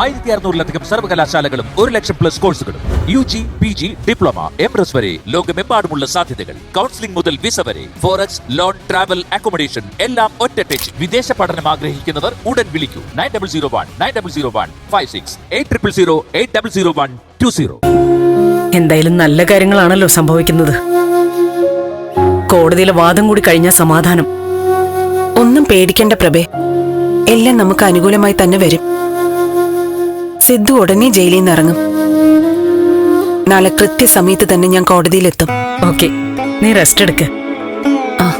ആയിരത്തി അറുന്നൂറിലധികം സർവകലാശാലകളും ഒരു ലക്ഷം പ്ലസ് കോഴ്സുകളും U G P G diploma M S വരെ ലോകമെമ്പാടുമുള്ള സാധ്യതകൾ. കൗൺസിലിംഗ് മുതൽ വിസ വരെ ഫോറക്സ് ലോൺ ട്രാവൽ അക്കോമഡേഷൻ എല്ലാം ഒറ്റ ടച്ച് വിദേശ പഠനം ആഗ്രഹിക്കുന്നവർ ഉടൻ വിളിക്കൂ. Nine double zero one nine double zero one five six eight triple zero eight double zero one two zero എന്തായാലും നല്ല കാര്യങ്ങളാണല്ലോ സംഭവിക്കുന്നത്. കോടതിയിലെ വാദം കൂടി കഴിഞ്ഞ സമാധാനം. ഒന്നും പേടിക്കേണ്ട പ്രഭേ. എല്ലാം നമുക്ക് അനുകൂലമായി തന്നെ വരും. സിദ്ധു ഉടനെ ജയിലിൽ നിന്ന് ഇറങ്ങും. നാളെ കൃത്യസമയത്ത് തന്നെ ഞാൻ കോടതിയിലെത്തും. ഓക്കെ. നീ റെസ്റ്റ് എടുക്ക്. ആ.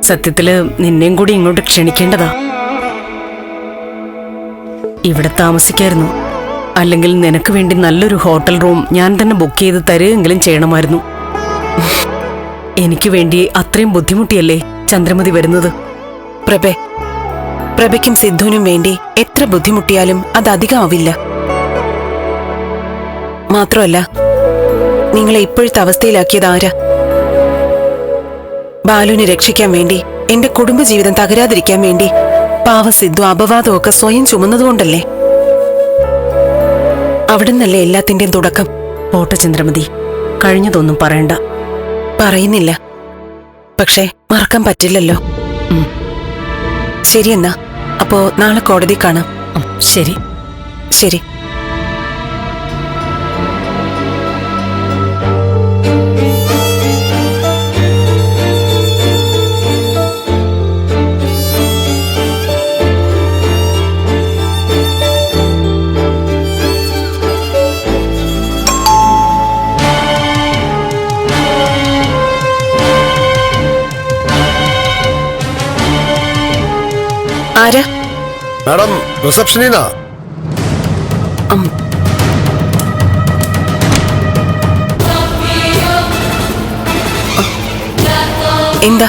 സത്യത്തിൽ നിന്നെയും കൂടി ഇങ്ങോട്ട് ക്ഷണിക്കേണ്ടതാ. ഇവിടെ താമസിക്കായിരുന്നു. അല്ലെങ്കിൽ നിനക്ക് വേണ്ടി നല്ലൊരു ഹോട്ടൽ റൂം ഞാൻ തന്നെ ബുക്ക് ചെയ്ത് തരുകയെങ്കിലും ചെയ്യണമായിരുന്നു. എനിക്ക് വേണ്ടി അത്രയും ബുദ്ധിമുട്ടിയല്ലേ ചന്ദ്രമതി വരുന്നത്? പ്രഭേ പ്രഭയ്ക്കും സിദ്ധുവിനും വേണ്ടി എത്ര ബുദ്ധിമുട്ടിയാലും അത് അധികമാവില്ല. മാത്രമല്ല നിങ്ങളെ ഇപ്പോഴത്തെ അവസ്ഥയിലാക്കിയത് ആരാ? ബാലുവിനെ രക്ഷിക്കാൻ വേണ്ടി എന്റെ കുടുംബജീവിതം തകരാതിരിക്കാൻ വേണ്ടി പാവ സിദ്ധു അപവാദമൊക്കെ സ്വയം ചുമന്നതുകൊണ്ടല്ലേ? അവിടുന്നല്ലേ എല്ലാത്തിന്റെയും തുടക്കം? ഓട്ടചന്ദ്രമതി കഴിഞ്ഞതൊന്നും പറയണ്ട. പറയുന്നില്ല. പക്ഷേ മറക്കാൻ പറ്റില്ലല്ലോ. ഉം. അപ്പോ നാളെ കോടതി കാണാം. ശരി. ശരി. മാഡം റിസപ്ഷനിന്നാ. എന്താ?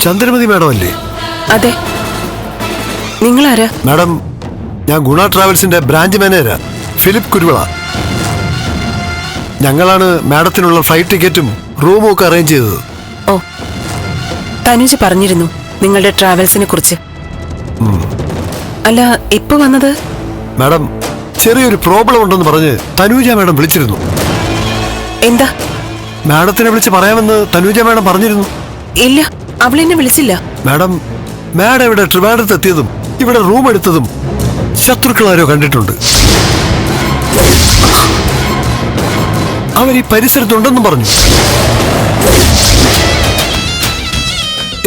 ചന്ദ്രമതി മാഡം അല്ലേ അതെ. നിങ്ങൾ ആരാ മാഡം ഞാൻ ഗുണ ട്രാവൽസിന്റെ ബ്രാഞ്ച് മാനേജരാ. ഫിലിപ്പ് കുരുവിള. ഞങ്ങളാണ് മാഡത്തിനുള്ള ഫ്ലൈറ്റ് ടിക്കറ്റും റൂമും ഒക്കെ അറേഞ്ച് ചെയ്തത്. ഓ. തനുജ് പറഞ്ഞിരുന്നു നിങ്ങളുടെ ട്രാവൽസിനെ കുറിച്ച്. അല്ല ഇപ്പൊ വന്നത്? മാഡം ചെറിയൊരു പ്രോബ്ലം ഉണ്ടെന്ന് പറഞ്ഞ് തനൂജ മാഡം വിളിച്ചിരുന്നു. എന്താ? മാഡത്തിനെ വിളിച്ച് പറയാമെന്ന് തനൂജ മാഡം പറഞ്ഞിരുന്നു. ഇല്ല അവളെന്നെ വിളിച്ചില്ല. മാഡം മാഡം ഇവിടെ ട്രിവാൻഡ്രത്ത് എത്തിയതും ഇവിടെ റൂം എടുത്തതും ശത്രുക്കൾ ആരോ കണ്ടിട്ടുണ്ട്. അവർ ഈ പരിസരത്തുണ്ടെന്നും പറഞ്ഞു.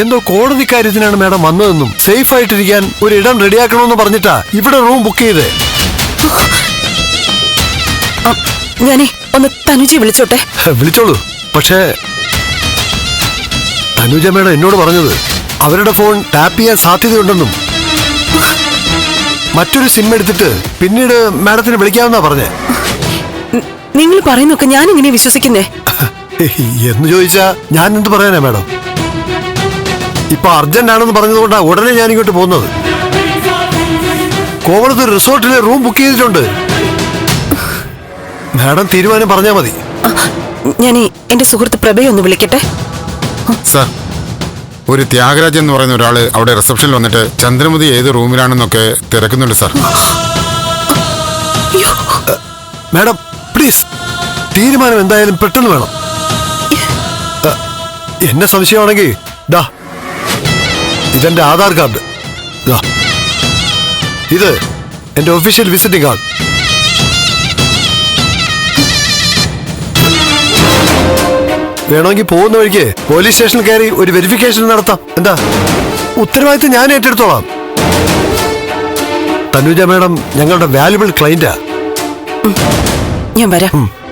എന്തോ കോടതി കാര്യത്തിനാണ് മാഡം വന്നതെന്നും സേഫ് ആയിട്ടിരിക്കാൻ ഒരു ഇടം റെഡിയാക്കണമെന്ന് പറഞ്ഞിട്ടാ ഇവിടെ റൂം ബുക്ക് ചെയ്തേ. ഞാനേ ഒന്ന് തനുജി വിളിച്ചോട്ടെ. വിളിച്ചോളൂ. പക്ഷേ തനുജ മേഡം എന്നോട് പറഞ്ഞത് അവരുടെ ഫോൺ ടാപ്പ് ചെയ്യാൻ സാധ്യതയുണ്ടെന്നും. മറ്റൊരു സിം എടുത്തിട്ട് പിന്നീട് മാഡത്തിന് വിളിക്കാമെന്നാ പറഞ്ഞേ. നിങ്ങൾ പറയുന്നൊക്കെ ഞാൻ ഇങ്ങനെ വിശ്വസിക്കുന്നേ എന്ന് ചോദിച്ചാ ഞാൻ എന്ത് പറയാനാ മാഡം? ഇപ്പൊ അർജന്റ് ആണെന്ന് പറഞ്ഞതുകൊണ്ടാ ഉടനെ ഞാൻ ഇങ്ങോട്ട് പോകുന്നത്. കോവളത്ത് ഒരു റിസോർട്ടിലെ റൂം ബുക്ക് ചെയ്തിട്ടുണ്ട്. മാഡം തീരുമാനം പറഞ്ഞാ മതി. ഞാൻ എന്റെ സുഹൃത്ത് പ്രഭയെ ഒന്ന് വിളിക്കട്ടെ? സാർ ഒരു ത്യാഗരാജ് എന്ന് പറയുന്ന ഒരാൾ അവിടെ റിസപ്ഷനിൽ വന്നിട്ട് ചന്ദ്രമതി ഏത് റൂമിലാണെന്നൊക്കെ തിരക്കുന്നുണ്ട് സാർ. മാഡം പ്ലീസ് തീരുമാനം എന്തായാലും പെട്ടെന്ന് വേണം. എന്നെ സംശയമാണെങ്കിൽ ദാ ഇതെന്റെ ആധാർ കാർഡ്. ഇത് എന്റെ ഒഫീഷ്യൽ വിസിറ്റിംഗ് കാർഡ് വേണമെങ്കിൽ പോകുന്ന വഴിക്ക് പോലീസ് സ്റ്റേഷനിൽ കയറി ഒരു വെരിഫിക്കേഷൻ നടത്താം. എന്താ? ഉത്തരവാദിത്തം ഞാൻ ഏറ്റെടുത്തോളാം. തനുജ മാഡം ഞങ്ങളുടെ വാല്യുബിൾ ക്ലൈന്റാ ഞാൻ വരാം.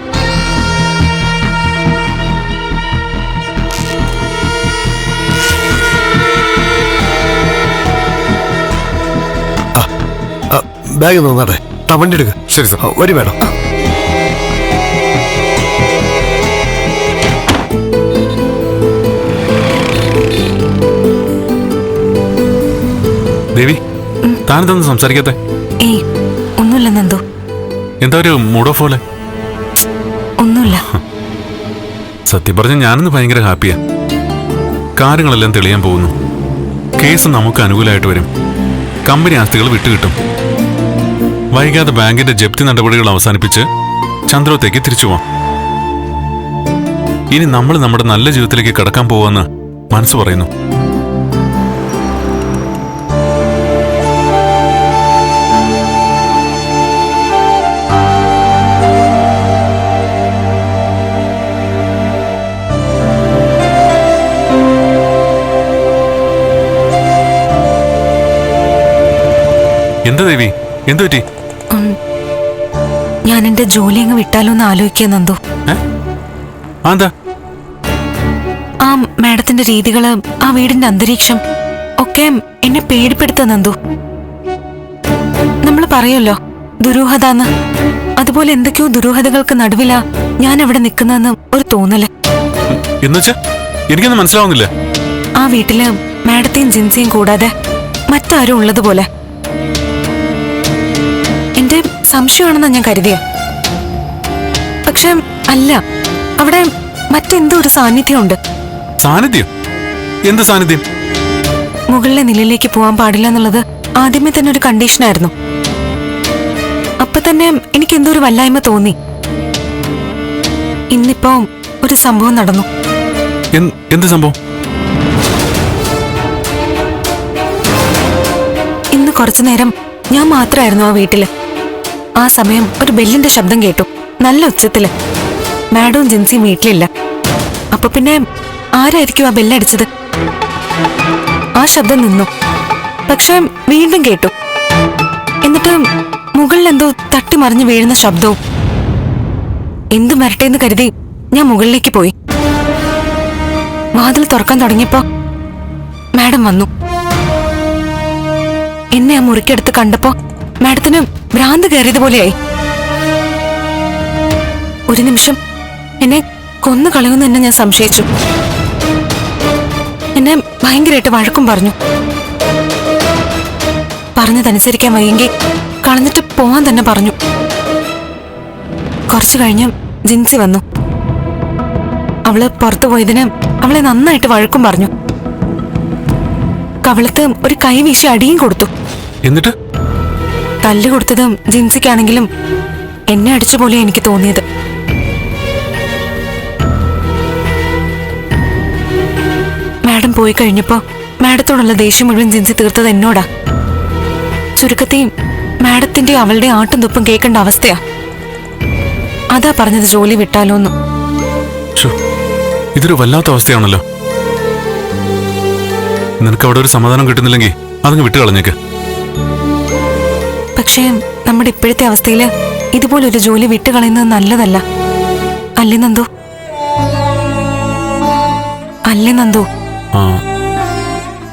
ബാഗ് നന്നാട്ടെ താ വണ്ടി എടുക്ക. ശരി സാർ. വരി മാഡം. ദേവി താനിതൊന്നും സംസാരിക്കത്തെ? ഏയ് ഒന്നുമില്ല നന്ദു. എന്താ ഒരു മൂഡ് ഓഫ് പോലെ? ഒന്നുമില്ല. സത്യം പറഞ്ഞ ഞാനിന്ന് ഭയങ്കര ഹാപ്പിയാ. കാര്യങ്ങളെല്ലാം തെളിയാൻ പോകുന്നു. കേസ് നമുക്ക് അനുകൂലമായിട്ട് വരും. കമ്പനി ആസ്തികൾ വിട്ടുകിട്ടും. വൈകാതെ ബാങ്കിന്റെ ജപ്തി നടപടികൾ അവസാനിപ്പിച്ച് ചന്ദ്രത്തേക്ക് തിരിച്ചു പോവാം. ഇനി നമ്മൾ നമ്മുടെ നല്ല ജീവിതത്തിലേക്ക് കടക്കാൻ പോവാന്ന് മനസ്സ് പറയുന്നു. എന്താ ദേവി? എന്തു പറ്റി? എന്റെ ജോലി അങ്ങ് വിട്ടാലോ എന്ന് ആലോചിക്കുക നന്ദു. ആ, മാഡത്തിന്റെ രീതികൾ ആ വീടിന്റെ അന്തരീക്ഷം ഒക്കെ എന്നെ പേടിപ്പെടുത്ത നന്ദു. നമ്മൾ പറയുമല്ലോ ദുരൂഹതാന്ന്. അതുപോലെ എന്തൊക്കെയോ ദുരൂഹതകൾക്ക് നടുവിലാ ഞാൻ അവിടെ നിൽക്കുന്നതെന്ന് ഒരു തോന്നൽ. എനിക്കൊന്നും മനസ്സിലാവുന്നില്ല. ആ വീട്ടിൽ മാഡത്തെയും ജിൻസിയും കൂടാതെ മറ്റാരും ഉള്ളതുപോലെ. എന്റെ സംശയമാണെന്നാ ഞാൻ കരുതിയ. പക്ഷെ അല്ല. അവിടെ മറ്റെന്തോ ഒരു സാന്നിധ്യം ഉണ്ട് സാന്നിധ്യം? എന്ത് സാന്നിധ്യം? മുകളിലെ നിലയിലേക്ക് പോകാൻ പാടില്ല എന്നുള്ളത് ആദ്യമേ തന്നെ ഒരു കണ്ടീഷനായിരുന്നു അപ്പൊ തന്നെ എനിക്ക് എന്തോ ഒരു വല്ലായ്മ തോന്നി. ഇന്നിപ്പോ ഒരു സംഭവം നടന്നു. എന്ത് എന്ത് സംഭവം? ഇന്ന് കുറച്ചു നേരം ഞാൻ മാത്രമായിരുന്നു ആ വീട്ടിൽ. ആ സമയം ഒരു ബെല്ലിന്റെ ശബ്ദം കേട്ടു. നല്ല ഉച്ചത്തിൽ. മാഡവും ജിൻസിയും വീട്ടിലില്ല. അപ്പൊ പിന്നെ ആരായിരിക്കും ആ ബെല്ലടിച്ചത്? ആ ശബ്ദം നിന്നു. പക്ഷെ വീണ്ടും കേട്ടു. എന്നിട്ട് മുകളിൽ എന്തോ തട്ടി മറിഞ്ഞു വീഴുന്ന ശബ്ദവും. എന്തു വരട്ടെന്ന് കരുതി ഞാൻ മുകളിലേക്ക് പോയി. വാതിൽ തുറക്കാൻ തുടങ്ങിയപ്പോ മാഡം വന്നു. എന്നെ ആ മുറിക്കടുത്ത് കണ്ടപ്പോ മാഡത്തിന് ഭ്രാന്ത് കയറിയതുപോലെയായി. ഒരു നിമിഷം. എന്നെ കൊന്നു കളയുമെന്ന് തന്നെ ഞാൻ സംശയിച്ചു. എന്നെ ഭയങ്കരമായിട്ട് വഴക്കും പറഞ്ഞു. പറഞ്ഞതനുസരിക്കാൻ വയ്യെങ്കിൽ കളഞ്ഞിട്ട് പോവാൻ തന്നെ പറഞ്ഞു. കുറച്ചു കഴിഞ്ഞ് ജിൻസി വന്നു. അവൾ പുറത്തു പോയതിന് അവളെ നന്നായിട്ട് വഴക്കും പറഞ്ഞു. കവളത്ത് ഒരു കൈ വീശി അടിയും കൊടുത്തു. എന്നിട്ട്? തല്ല് കൊടുത്തതും ജിൻസിക്കാണെങ്കിലും എന്നെ അടിച്ച പോലെ എനിക്ക് തോന്നിയത്. മാഡം പോയി കഴിഞ്ഞപ്പോ മാഡത്തോടുള്ള ദേഷ്യം മുഴുവൻ ജിൻസി തീർത്തത് എന്നോടാ. ചുരുക്കത്തെയും മാഡത്തിന്റെ അവളുടെ ആട്ടും തുപ്പും കേൾക്കേണ്ട അവസ്ഥയാ. അതാ പറഞ്ഞത് ജോലി വിട്ടാലോന്ന് ഷോ ഇതൊരു വല്ലാത്ത അവസ്ഥയാണല്ലോ. നിനക്ക് അവിടെ ഒരു സമാധാനം കിട്ടുന്നില്ലെങ്കിൽ അതങ്ങ് വിട്ടു കളഞ്ഞേക്ക്. പക്ഷേ നമ്മുടെ ഇപ്പോഴത്തെ അവസ്ഥയിൽ ഇതുപോലൊരു ജോലി വിട്ടുകളയുന്നത് നല്ലതല്ല. അല്ലേ നന്ദു? അല്ലേ നന്ദു?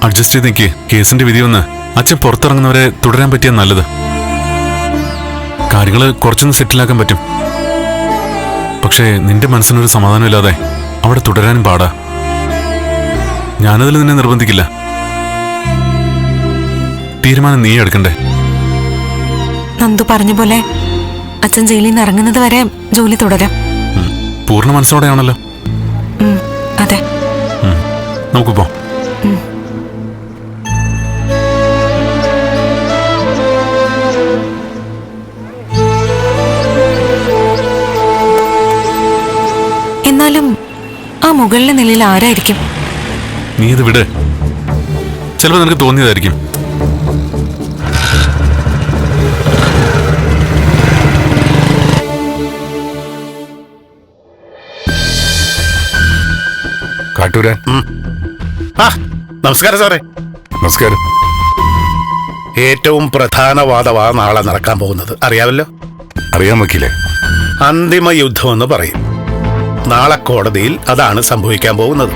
അഡ്ജസ്റ്റ് ചെയ്ത് നിൽക്ക് കേസിന്റെ വിധി വന്ന് അച്ഛൻ പുറത്തിറങ്ങുന്നവരെ തുടരാൻ പറ്റിയ നല്ലത്. കാര്യങ്ങൾ കുറച്ചൊന്ന് സെറ്റിലാക്കാൻ പറ്റും. പക്ഷേ നിന്റെ മനസ്സിനൊരു സമാധാനമില്ലാതെ അവിടെ തുടരാനും പാടാ. ഞാനതിൽ നിന്നെ നിർബന്ധിക്കില്ല. തീരുമാനം നീ എടുക്കണ്ടേ? നന്ദു പറഞ്ഞ പോലെ അച്ഛൻ ജയിലിൽ നിന്ന് ഇറങ്ങുന്നത് വരെ ജോലി തുടരാം. പൂർണ മനസ്സോടെയാണല്ലോ. അതെ. നമുക്ക് പോ. എന്നാലും ആ മുകളിലെ നിലയിൽ ആരായിരിക്കും? നീ ഇത് വിടെ. ചിലപ്പോൾ നിനക്ക് തോന്നിയതായിരിക്കും. കാട്ടൂരാൻ നമസ്കാരം സാറേ. നമസ്കാരം. ഏറ്റവും പ്രധാന വാദമാ നാളെ നടക്കാൻ പോകുന്നത്. അറിയാമല്ലോ? അറിയാൻ വക്കീലേ. അന്തിമ യുദ്ധം എന്ന് പറയും. നാളെ കോടതിയിൽ അതാണ് സംഭവിക്കാൻ പോകുന്നത്.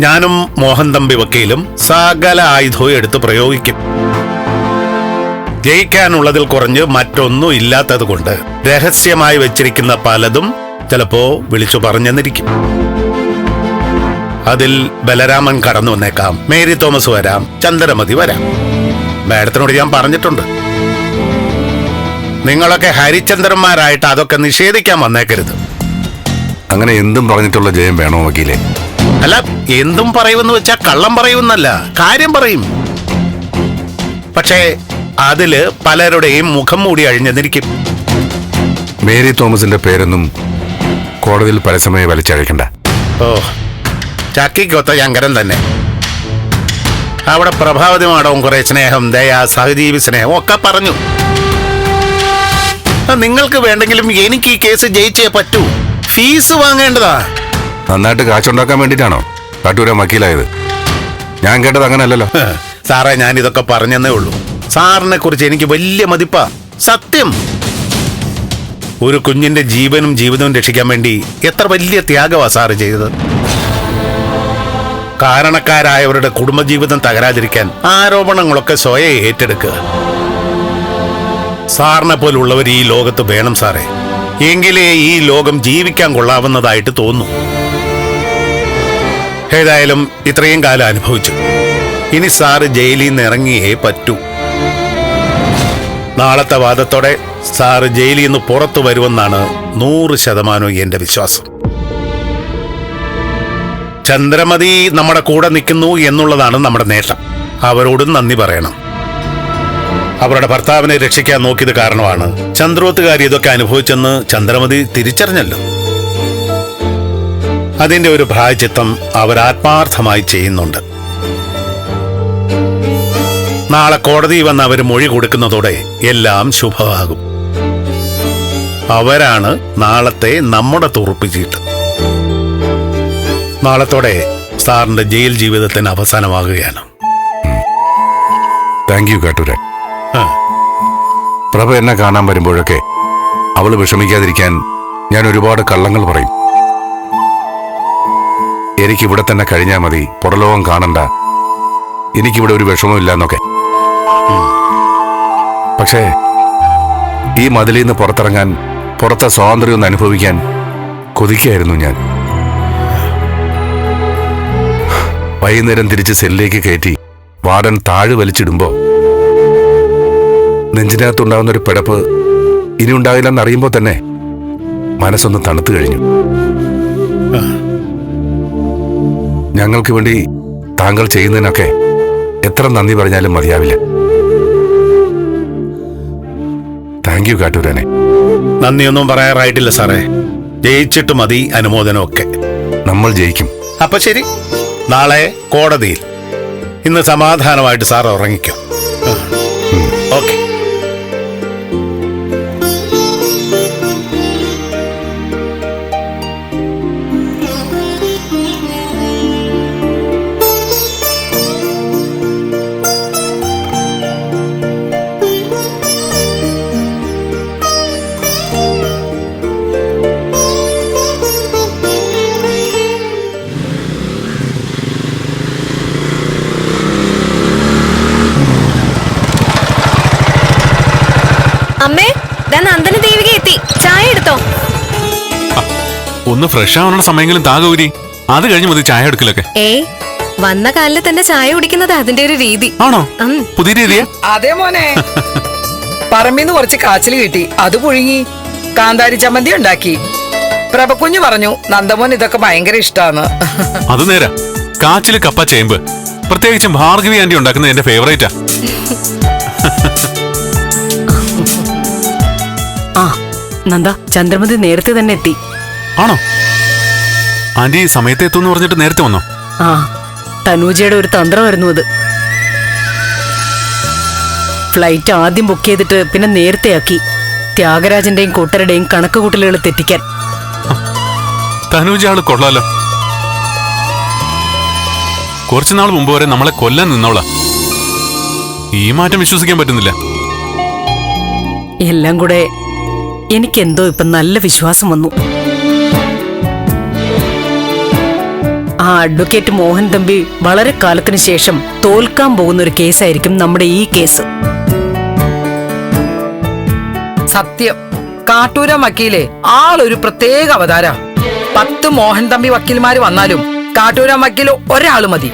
ഞാനും മോഹൻ തമ്പി വക്കീലും സകല ആയുധവും എടുത്ത് പ്രയോഗിക്കും. ജയിക്കാനുള്ളതിൽ കുറഞ്ഞ് മറ്റൊന്നും ഇല്ലാത്തത് കൊണ്ട് രഹസ്യമായി വെച്ചിരിക്കുന്ന പലതും ചിലപ്പോ വിളിച്ചു പറഞ്ഞെന്നിരിക്കും. അതിൽ ബലരാമൻ കടന്നു വന്നേക്കാം. മേരി തോമസ് വരാം. ചന്ദ്രമതി വരാം. മാഡത്തിനോട് ഞാൻ പറഞ്ഞിട്ടുണ്ട്. നിങ്ങളൊക്കെ ഹരിചന്ദ്രന്മാരായിട്ട് അതൊക്കെ നിഷേധിക്കാൻ വന്നേക്കരുത്. അങ്ങനെ എന്തും പറഞ്ഞിട്ടുള്ള ജയം വേണോ വക്കീലെ? അല്ല എന്തും പറയുമെന്ന് വെച്ചാൽ കള്ളം പറയുമെന്നല്ല കാര്യം പറയും. പക്ഷേ അതിൽ പലരുടെയും മുഖം മൂടി അഴിഞ്ഞെന്നിരിക്കും. മേരി തോമസിന്റെ പേരൊന്നും കോടതിയിൽ പരസ്യമായി വലിച്ചഴിക്കണ്ട. ഓ ചക്കിക്കൊത്ത ശങ്കരൻ തന്നെ. അവിടെ പ്രഭാവതി മാഡവും കുറെ സ്നേഹം ദയ സഹജീവി സ്നേഹം ഒക്കെ പറഞ്ഞു. നിങ്ങൾക്ക് വേണ്ടെങ്കിലും എനിക്ക് ഈ കേസ് ജയിച്ചേ പറ്റൂ. ഫീസ് വാങ്ങേണ്ടതാ. നന്നായിട്ട് കാശുണ്ടാക്കാൻ വേണ്ടിട്ടാണോ കാട്ടൂരാൻ വക്കീലായത്. ഞാൻ കേട്ടത് അങ്ങനെയല്ലല്ലോ. സാറേ ഞാൻ ഇതൊക്കെ പറഞ്ഞെന്നേ ഉള്ളൂ. സാറിനെ കുറിച്ച് എനിക്ക് വലിയ മതിപ്പാ. സത്യം. ഒരു കുഞ്ഞിന്റെ ജീവനും ജീവിതവും രക്ഷിക്കാൻ വേണ്ടി എത്ര വലിയ ത്യാഗമാ സാറ് ചെയ്തത്. കാരണക്കാരായവരുടെ കുടുംബജീവിതം തകരാതിരിക്കാൻ ആരോപണങ്ങളൊക്കെ സ്വയം ഏറ്റെടുക്കുക സാറിനെ പോലുള്ളവർ ഈ ലോകത്ത് വേണം സാറേ. എങ്കിലേ ഈ ലോകം ജീവിക്കാൻ കൊള്ളാവുന്നതായിട്ട് തോന്നുന്നു ഏതായാലും ഇത്രയും കാലം അനുഭവിച്ചു. ഇനി സാറ് ജയിലിൽ നിന്ന് ഇറങ്ങിയേ പറ്റൂ. നാളത്തെ വാദത്തോടെ സാറ് ജയിലിൽ നിന്ന് പുറത്തു വരുമെന്നാണ് നൂറ് ശതമാനവും എന്റെ വിശ്വാസം. ചന്ദ്രമതി നമ്മുടെ കൂടെ നിൽക്കുന്നു എന്നുള്ളതാണ് നമ്മുടെ നേട്ടം. അവരോടും നന്ദി പറയണം. അവരുടെ ഭർത്താവിനെ രക്ഷിക്കാൻ നോക്കിയത് കാരണമാണ് ചന്ദ്രോത്തുകാരി ഇതൊക്കെ അനുഭവിച്ചെന്ന് ചന്ദ്രമതി തിരിച്ചറിഞ്ഞല്ലോ. അതിന്റെ ഒരു പ്രായച്ചിത്തം അവരാത്മാർത്ഥമായി ചെയ്യുന്നുണ്ട്. നാളെ കോടതി വന്ന് അവർ മൊഴി കൊടുക്കുന്നതോടെ എല്ലാം ശുഭമാകും. അവരാണ് നാളത്തെ നമ്മുടെ തുറുപ്പ് ചീട്ട് നാളത്തോടെ സാറിന്റെ ജയിൽ ജീവിതത്തിന് അവസാനമാകുകയാണ്. താങ്ക് യു കാട്ടൂരൻ പ്രഭ എന്നെ കാണാൻ വരുമ്പോഴൊക്കെ അവൾ വിഷമിക്കാതിരിക്കാൻ ഞാൻ ഒരുപാട് കള്ളങ്ങൾ പറയും. എനിക്കിവിടെ തന്നെ കഴിഞ്ഞാൽ മതി പുറലോകം കാണണ്ട. എനിക്കിവിടെ ഒരു വിഷമമില്ല എന്നൊക്കെ പക്ഷേ ഈ മതിലിൽ നിന്ന് പുറത്തിറങ്ങാൻ പുറത്തെ സ്വാതന്ത്ര്യം ഒന്ന് അനുഭവിക്കാൻ കൊതിക്കായിരുന്നു ഞാൻ. വൈകുന്നേരം തിരിച്ച് സെല്ലിലേക്ക് കയറ്റി വാർഡൻ താഴ് വലിച്ചിടുമ്പോൾ നെഞ്ചിനകത്തുണ്ടാവുന്ന ഒരു പിടപ്പ് ഇനി ഉണ്ടാകില്ലെന്ന് അറിയുമ്പോൾ തന്നെ മനസ്സൊന്ന് തണുത്തു കഴിഞ്ഞു. ഞങ്ങൾക്ക് വേണ്ടി താങ്കൾ ചെയ്യുന്നതിനൊക്കെ എത്ര നന്ദി പറഞ്ഞാലും മതിയാവില്ല. താങ്ക് യു കാട്ടൂരനെ. നന്ദിയൊന്നും പറയാറായിട്ടില്ല സാറേ. ജയിച്ചിട്ട് മതി അനുമോദനമൊക്കെ. നമ്മൾ ജയിക്കും. അപ്പൊ ശരി. നാളെ കോടതിയിൽ. ഇന്ന് സമാധാനമായിട്ട് സാർ ഉറങ്ങിക്കും. ഓക്കെ. അമ്മേ നന്ദന ദേവിക എത്തി. ചായ എടുത്തോ? ഒന്ന് ഫ്രഷ് ആവാനുള്ള സമയങ്ങളും താകൗരി അത് കഴിഞ്ഞ് മതി ചായ എടുക്കലൊക്കെ. ഏ വന്ന കാലിൽ തന്നെ ചായ കുടിക്കുന്നത് അതിന്റെ ഒരു രീതി. ആണോ. പുതിയ രീതിയാ? അതെ മോനെ. പറമ്പിന്ന് കുറച്ച് കാച്ചിൽ കിട്ടി. അത് പുഴുങ്ങി കാന്താരി ചമ്മന്തി ഉണ്ടാക്കി. പ്രഭക്കുഞ്ഞു പറഞ്ഞു നന്ദമോൻ ഇതൊക്കെ ഭയങ്കര ഇഷ്ടാന്ന്. അത് നേരാ. കാച്ചിൽ കപ്പ ചേമ്പ്. പ്രത്യേകിച്ചും ഭാർഗവി ആന്റി ഉണ്ടാക്കുന്നത് എന്റെ ഫേവറേറ്റാ നന്ദ ചന്ദ്രമതി നേരത്തെ തന്നെ എത്തി. ആണോ? ആന്റി സമയത്ത് എത്തുമെന്ന് പറഞ്ഞിട്ട് നേരത്തെ വന്നോ? ആ തനൂജയുടെ ഒരു തന്ത്രമായിരുന്നു അത്. ഫ്ലൈറ്റ് ആദ്യം ബുക്ക് ചെയ്തിട്ട് പിന്നെ നേരത്തെയാക്കി. ത്യാഗരാജന്റെയും കൂട്ടരുടെയും കണക്കുകൂട്ടലുകൾ തെറ്റിക്കാൻ. തനൂജ ആൾ കൊള്ളാലോ. കുറച്ചുനാൾ മുമ്പ് വരെ നമ്മളെ കൊല്ലാൻ നിന്നോളാ ഈ മാറ്റം വിശ്വസിക്കാൻ പറ്റുന്നില്ല. എല്ലാം കൂടെ എനിക്കെന്തോ ഇപ്പൊ നല്ല വിശ്വാസം വന്നു. ആ അഡ്വക്കേറ്റ് മോഹൻ തമ്പി വളരെ കാലത്തിന് ശേഷം തോൽക്കാൻ പോകുന്ന ഒരു കേസായിരിക്കും നമ്മുടെ ഈ കേസ്. സത്യം. കാട്ടൂരം വക്കീലെ ആളൊരു പ്രത്യേക അവതാര. പത്ത് മോഹൻ തമ്പി വക്കീൽമാര് വന്നാലും കാട്ടൂരം വക്കീൽ ഒരാൾ മതി.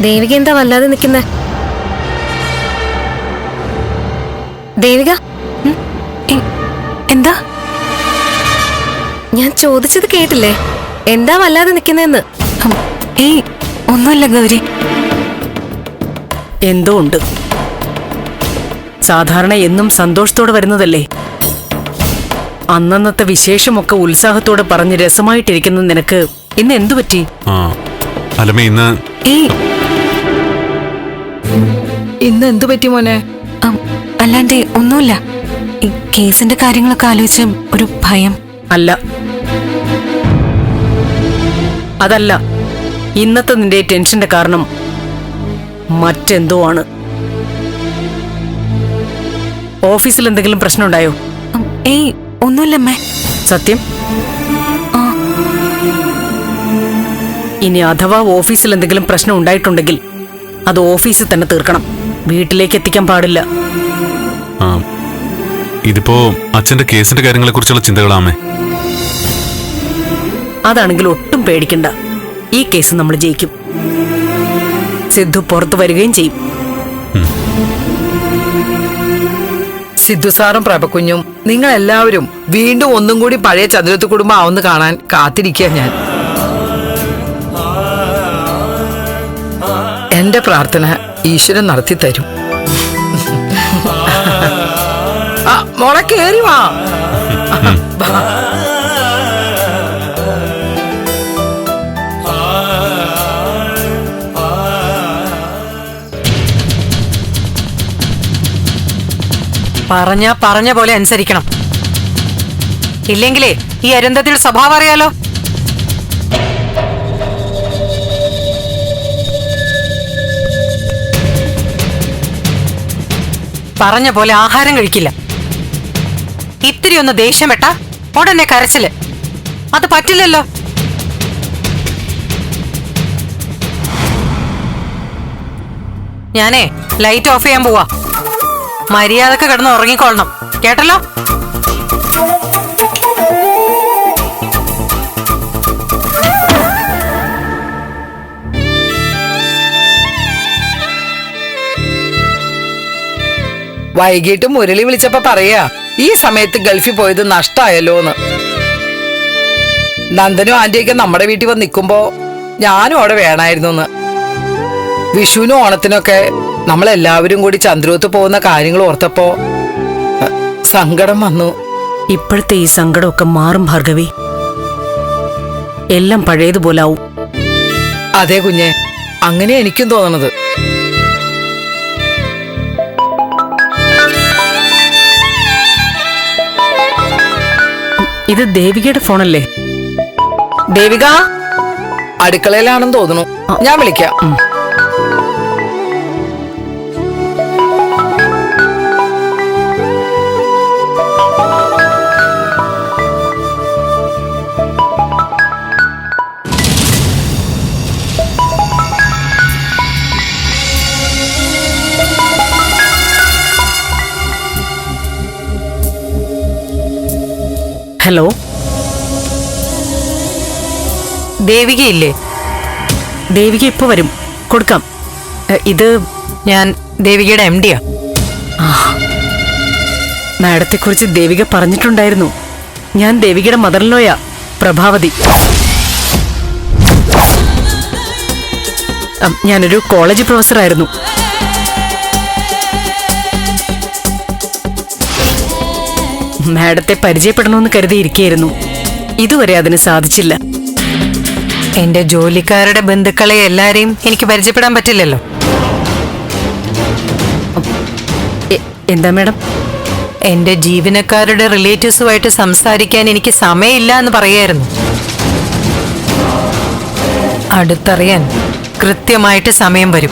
ദേവിക എന്താ വല്ലാതെ നിൽക്കുന്നേ? ദേവിക? എന്താ? ഞാൻ ചോദിച്ചത് കേട്ടില്ലേ? എന്താ വല്ലാതെ നിൽക്കുന്നതെന്ന് ഏയ് ഒന്നുമില്ല ഗൗരി. എന്തോ ഉണ്ട്. സാധാരണ എന്നും സന്തോഷത്തോടെ വരുന്നതല്ലേ? അന്നന്നത്തെ വിശേഷമൊക്കെ ഉത്സാഹത്തോടെ പറഞ്ഞ് രസമായിട്ടിരിക്കുന്ന നിനക്ക് ഇന്ന് എന്തു പറ്റി? ആ അലമേ ഇന്ന് ഏയ്. ഇന്ന് എന്തു പറ്റി മോനെ? അം, അല്ലാണ്ട് ഒന്നുമില്ല. ഈ കേസിന്റെ കാര്യങ്ങളൊക്കെ ആലോചിച്ച് ഒരു ഭയം. അല്ല. അതല്ല. ഇന്നത്തെ നിന്റെ ടെൻഷന്റെ കാരണം മറ്റെന്തോ ആണ്. ഓഫീസിൽ എന്തെങ്കിലും പ്രശ്നമുണ്ടായോ? ഏയ് ഒന്നുമില്ലമ്മേ സത്യം? ഇനി അഥവാ ഓഫീസിൽ എന്തെങ്കിലും പ്രശ്നം ഉണ്ടായിട്ടുണ്ടെങ്കിൽ അത് ഓഫീസിൽ തന്നെ തീർക്കണം. വീട്ടിലേക്ക് എത്തിക്കാൻ പാടില്ല. ആ, ഇതിപ്പോ അച്ഛന്റെ കേസിന്റെ കാര്യങ്ങളെ കുറിച്ചുള്ള ചിന്തകളാമേ. അതാണെങ്കിൽ ഒട്ടും പേടിക്കണ്ട. ഈ കേസ് നമ്മൾ ജയിക്കും. സിദ്ധു പുറത്തു വരികയും ചെയ്യും. സിദ്ധു സാറും പ്രഭക്കുഞ്ഞും നിങ്ങൾ എല്ലാവരും വീണ്ടും ഒന്നും കൂടി പഴയ ചതുരത്ത് കുടുംബം ആവുന്ന കാണാൻ കാത്തിരിക്കുക ഞാൻ. എന്റെ പ്രാർത്ഥന ഈശ്വരൻ നടത്തി തരും മോളെ കേറി വാ. പറഞ്ഞ പറഞ്ഞ പോലെ അനുസരിക്കണം ഇല്ലെങ്കിലേ ഈ അരുന്ധതിയുടെ സ്വഭാവം അറിയാലോ പറഞ്ഞ പോലെ ആഹാരം കഴിക്കില്ല. ഇത്തിരി ഒന്ന് ദേഷ്യം വെട്ട ഉടനെ കരച്ചിൽ. അത് പറ്റില്ലല്ലോ. ഞാനേ ലൈറ്റ് ഓഫ് ചെയ്യാൻ പോവാ. മര്യാദയ്ക്ക് കിടന്ന് ഉറങ്ങിക്കൊള്ളണം കേട്ടല്ലോ? വൈകിട്ട് മുരളി വിളിച്ചപ്പോ പറയാ ഈ സമയത്ത് ഗൾഫിൽ പോയത് നഷ്ടായല്ലോന്ന്. നന്ദനും ആന്റിയൊക്കെ നമ്മുടെ വീട്ടിൽ വന്ന് നിൽക്കുമ്പോ ഞാനും അവിടെ വേണമായിരുന്നു വിഷുവിനും ഓണത്തിനൊക്കെ നമ്മളെല്ലാവരും കൂടി ചന്ദ്രോത്ത് പോകുന്ന കാര്യങ്ങൾ ഓർത്തപ്പോ സങ്കടം വന്നു. ഇപ്പോഴത്തെ ഈ സങ്കടമൊക്കെ മാറും ഭാർഗവി. എല്ലാം പഴയതുപോലാവും അതെ കുഞ്ഞെ അങ്ങനെ എനിക്കും തോന്നണത്. ഇത് ദേവികയുടെ ഫോണല്ലേ? ദേവിക? അടുക്കളയിലാണെന്ന് തോന്നുന്നു. ഞാൻ വിളിക്കാം. ഹലോ? ദേവികയില്ലേ? ദേവിക ഇപ്പോൾ വരും. കൊടുക്കാം. ഇത് ഞാൻ ദേവികയുടെ എം ഡിയാ മാഡത്തെക്കുറിച്ച് ദേവിക പറഞ്ഞിട്ടുണ്ടായിരുന്നു. ഞാൻ ദേവികയുടെ മദർലോയ പ്രഭാവതി. ഞാനൊരു കോളേജ് പ്രൊഫസറായിരുന്നു. മാഡത്തെ പരിചയപ്പെടണമെന്ന് കരുതിയിരിക്കുകയായിരുന്നു. ഇതുവരെ അതിന് സാധിച്ചില്ല. എന്റെ ജോലിക്കാരുടെ ബന്ധുക്കളെ എല്ലാരെയും എനിക്ക് പരിചയപ്പെടാൻ പറ്റില്ലല്ലോ. എന്താ മാഡം? എന്റെ ജീവനക്കാരുടെ റിലേറ്റീവ്സുമായിട്ട് സംസാരിക്കാൻ എനിക്ക് സമയമില്ല എന്ന് പറയായിരുന്നു. അടുത്തറിയാൻ കൃത്യമായിട്ട് സമയം വരും.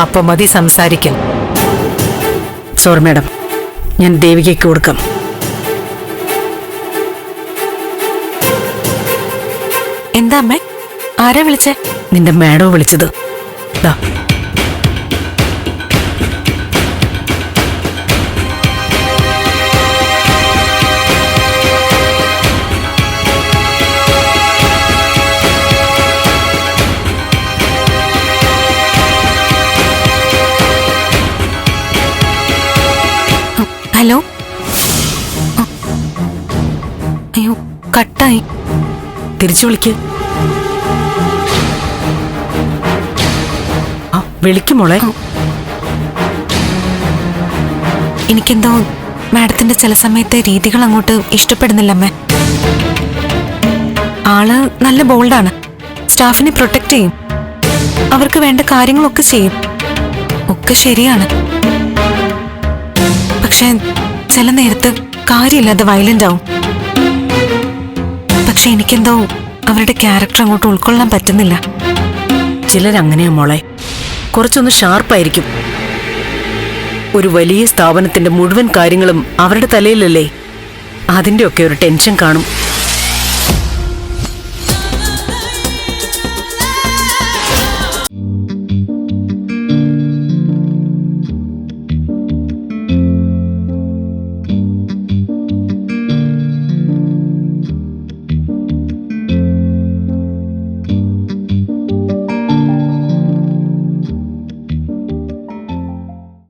അപ്പൊ മതി സംസാരിക്കാൻ. Sorry madam. ഞാൻ ദേവികയ്ക്ക് കൊടുക്കാം. എന്താ അമ്മേ? ആരാ വിളിച്ചേ? നിന്റെ മേഡോ വിളിച്ചത്. ദാ. ഹലോ. അയ്യോ കട്ടായി. തിരിച്ചു വിളിക്ക്. വിളിക്കും മോളെ. എനിക്കെന്തോ മാഡത്തിന്റെ ചില സമയത്തെ രീതികൾ അങ്ങോട്ട് ഇഷ്ടപ്പെടുന്നില്ല അമ്മേ. ആൾ നല്ല ബോൾഡാണ്. സ്റ്റാഫിനെ പ്രൊട്ടക്ട് ചെയ്യും. അവർക്ക് വേണ്ട കാര്യങ്ങളൊക്കെ ചെയ്യും. ഒക്കെ ശരിയാണ്. പക്ഷെ ചില നേരത്ത് കാര്യമില്ലാതെ വയലന്റ് ആവും. പക്ഷെ എനിക്കെന്തോ അവരുടെ ക്യാരക്ടർ അങ്ങോട്ട് ഉൾക്കൊള്ളാൻ പറ്റുന്നില്ല. ചിലരങ്ങനെയാ മോളെ. കുറച്ചൊന്ന് ഷാർപ്പായിരിക്കും. ഒരു വലിയ സ്ഥാപനത്തിന്റെ മുഴുവൻ കാര്യങ്ങളും അവരുടെ തലയിലല്ലേ? അതിന്റെ ഒക്കെ ഒരു ടെൻഷൻ കാണും.